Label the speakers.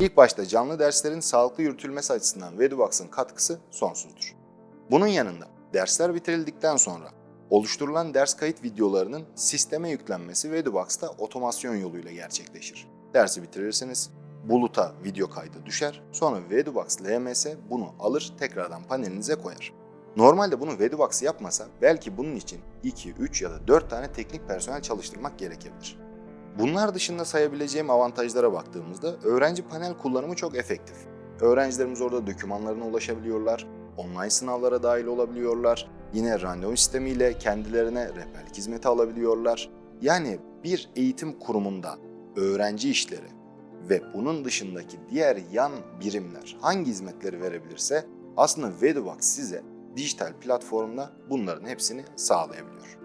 Speaker 1: İlk başta canlı derslerin sağlıklı yürütülmesi açısından Vedubox'ın katkısı sonsuzdur. Bunun yanında dersler bitirildikten sonra oluşturulan ders kayıt videolarının sisteme yüklenmesi Vedubox'ta otomasyon yoluyla gerçekleşir. Dersi bitirirsiniz, buluta video kaydı düşer, sonra Vedubox LMS bunu alır tekrardan panelinize koyar. Normalde bunu Vedubox yapmasa belki bunun için 2, 3 ya da 4 tane teknik personel çalıştırmak gerekebilir. Bunlar dışında sayabileceğim avantajlara baktığımızda öğrenci panel kullanımı çok efektif. Öğrencilerimiz orada dokümanlarına ulaşabiliyorlar, online sınavlara dahil olabiliyorlar, yine randevu sistemiyle kendilerine rehberlik hizmeti alabiliyorlar. Yani bir eğitim kurumunda öğrenci işleri ve bunun dışındaki diğer yan birimler hangi hizmetleri verebilirse aslında Vedubox size dijital platformda bunların hepsini sağlayabiliyor.